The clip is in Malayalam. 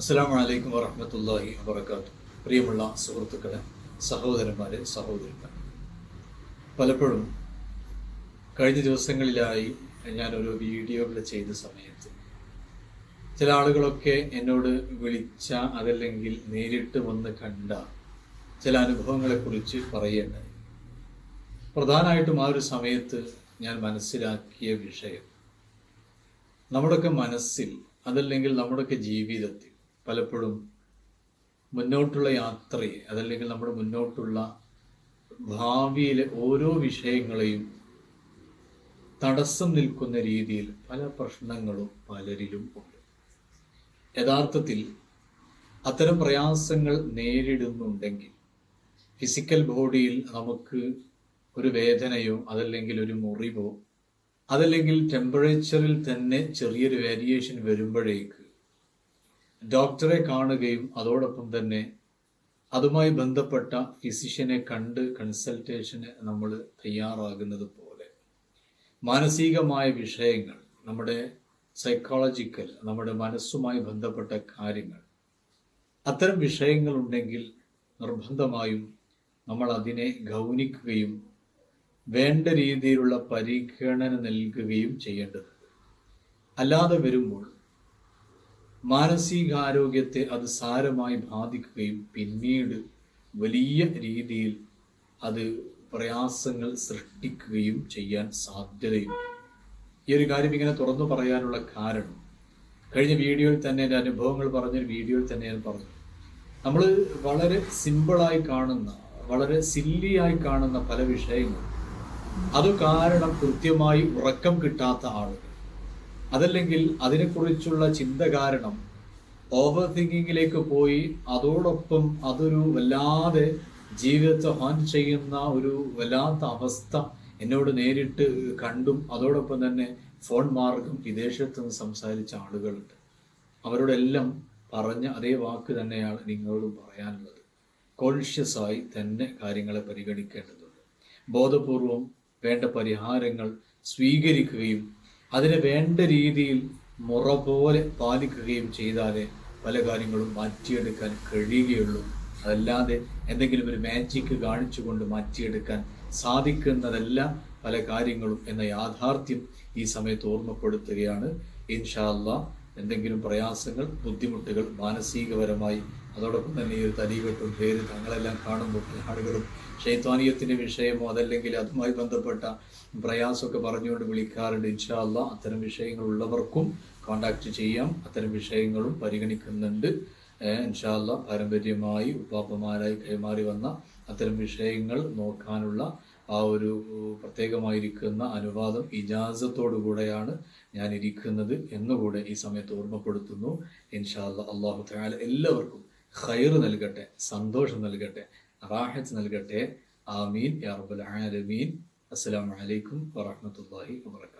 അസ്സാം വലൈക്കും വറഹമത്തല്ലാഹി വബർക്കാത്തു പ്രിയമുള്ള സുഹൃത്തുക്കളെ സഹോദരന്മാരെ സഹോദരന്മാരെ പലപ്പോഴും കഴിഞ്ഞ ദിവസങ്ങളിലായി ഞാനൊരു വീഡിയോകൾ ചെയ്ത സമയത്ത് ചില ആളുകളൊക്കെ എന്നോട് വിളിച്ച അതല്ലെങ്കിൽ നേരിട്ട് വന്ന് കണ്ട ചില അനുഭവങ്ങളെക്കുറിച്ച് പറയേണ്ടത്. പ്രധാനമായിട്ടും ആ ഒരു സമയത്ത് ഞാൻ മനസ്സിലാക്കിയ വിഷയം നമ്മുടെയൊക്കെ മനസ്സിൽ അതല്ലെങ്കിൽ നമ്മുടെയൊക്കെ ജീവിതത്തിൽ പലപ്പോഴും മുന്നോട്ടുള്ള യാത്രയെ അതല്ലെങ്കിൽ നമ്മുടെ മുന്നോട്ടുള്ള ഭാവിയിലെ ഓരോ വിഷയങ്ങളെയും തടസ്സം നിൽക്കുന്ന രീതിയിൽ പല പ്രശ്നങ്ങളും പലരിലും ഉണ്ട്. യഥാർത്ഥത്തിൽ അത്തരം പ്രയാസങ്ങൾ നേരിടുന്നുണ്ടെങ്കിൽ ഫിസിക്കൽ ബോഡിയിൽ നമുക്ക് ഒരു വേദനയോ അതല്ലെങ്കിൽ ഒരു മുറിവോ അതല്ലെങ്കിൽ ടെമ്പറേച്ചറിൽ തന്നെ ചെറിയൊരു വേരിയേഷൻ വരുമ്പോഴേക്ക് ഡോക്ടറെ കാണുകയും അതോടൊപ്പം തന്നെ അതുമായി ബന്ധപ്പെട്ട ഫിസിഷ്യനെ കണ്ട് കൺസൾട്ടേഷന് നമ്മൾ തയ്യാറാകുന്നത് പോലെ. മാനസികമായ വിഷയങ്ങൾ നമ്മുടെ സൈക്കോളജിക്കൽ നമ്മുടെ മനസ്സുമായി ബന്ധപ്പെട്ട കാര്യങ്ങൾ അത്തരം വിഷയങ്ങളുണ്ടെങ്കിൽ നിർബന്ധമായും നമ്മൾ അതിനെ ഗൗനിക്കുകയും വേണ്ട രീതിയിലുള്ള പരിഗണന നൽകുകയും ചെയ്യേണ്ടതുണ്ട്. അല്ലാതെ വരുമ്പോൾ മാനസികാരോഗ്യത്തെ അത് സാരമായി ബാധിക്കുകയും പിന്നീട് വലിയ രീതിയിൽ അത് പ്രയാസങ്ങൾ സൃഷ്ടിക്കുകയും ചെയ്യാൻ സാധ്യതയുണ്ട്. ഈ ഒരു കാര്യം ഇങ്ങനെ തുറന്നു പറയാനുള്ള കാരണം കഴിഞ്ഞ വീഡിയോയിൽ തന്നെ എന്റെ അനുഭവങ്ങൾ പറഞ്ഞൊരു വീഡിയോയിൽ തന്നെ ഞാൻ പറഞ്ഞു. നമ്മൾ വളരെ സിമ്പിളായി കാണുന്ന വളരെ സില്ലിയായി കാണുന്ന പല വിഷയങ്ങളും അത് കാരണം കൃത്യമായി ഉറക്കം കിട്ടാത്ത ആളുകൾ അതല്ലെങ്കിൽ അതിനെക്കുറിച്ചുള്ള ചിന്ത കാരണം ഓവർ തിങ്കിങ്ങിലേക്ക് പോയി അതോടൊപ്പം അതൊരു വല്ലാതെ ജീവിതത്തെ ഹാൻ ചെയ്യുന്ന ഒരു വല്ലാത്ത അവസ്ഥ എന്നോട് നേരിട്ട് കണ്ടും അതോടൊപ്പം തന്നെ ഫോൺ മാർഗം വിദേശത്ത് നിന്ന് സംസാരിച്ച ആളുകളുണ്ട്. അവരോടെല്ലാം പറഞ്ഞ അതേ വാക്ക് തന്നെയാണ് നിങ്ങളോടും പറയാനുള്ളത്. കോൺഷ്യസായി തന്നെ കാര്യങ്ങളെ പരിഗണിക്കേണ്ടതുണ്ട്. ബോധപൂർവം വേണ്ട പരിഹാരങ്ങൾ സ്വീകരിക്കുകയും അതിനെ വേണ്ട രീതിയിൽ മുറ പോലെ പാലിക്കുകയും ചെയ്താലേ പല കാര്യങ്ങളും മാറ്റിയെടുക്കാൻ കഴിയുകയുള്ളൂ. അതല്ലാതെ എന്തെങ്കിലും ഒരു മാജിക്ക് കാണിച്ചുകൊണ്ട് മാറ്റിയെടുക്കാൻ സാധിക്കുന്നതല്ല പല കാര്യങ്ങളും എന്ന യാഥാർത്ഥ്യം ഈ സമയത്ത് ഓർമ്മപ്പെടുത്തുകയാണ്. ഇൻഷാല്ല എന്തെങ്കിലും പ്രയാസങ്ങൾ ബുദ്ധിമുട്ടുകൾ മാനസികപരമായി അതോടൊപ്പം തന്നെ ഈ ഒരു തലീകെട്ടും പേര് തങ്ങളെല്ലാം കാണുമ്പോൾ ആളുകളും ഷെയ്ത്വാനീയത്തിന്റെ വിഷയമോ അതല്ലെങ്കിൽ അതുമായി ബന്ധപ്പെട്ട പ്രയാസമൊക്കെ പറഞ്ഞുകൊണ്ട് വിളിക്കാറുണ്ട്. ഇൻഷാല്ല അത്തരം വിഷയങ്ങൾ ഉള്ളവർക്കും കോണ്ടാക്ട് ചെയ്യാം. അത്തരം വിഷയങ്ങളും പരിഗണിക്കുന്നുണ്ട്. ഇൻഷാല്ല പാരമ്പര്യമായി ഉപ്പാപ്പമാരായി കൈമാറി വന്ന അത്തരം വിഷയങ്ങൾ നോക്കാനുള്ള ആ ഒരു പ്രത്യേകമായിരിക്കുന്ന അനുവാദം ഇജാസത്തോടു കൂടെയാണ് ഞാൻ ഇരിക്കുന്നത് എന്നുകൂടെ ഈ സമയത്ത് ഓർമ്മപ്പെടുത്തുന്നു. ഇൻഷാ ഇൻഷാല്ല അള്ളാഹു താല എല്ലാവർക്കും ഖൈർ നൽകട്ടെ സന്തോഷം നൽകട്ടെ റാഹത്ത് നൽകട്ടെ. ആമീൻ. യാ റബ്ബൽ ആലമീൻ. അസ്സലാമു അലൈക്കും വറഹ്മത്തുള്ളാഹി വബറകാതുഹു.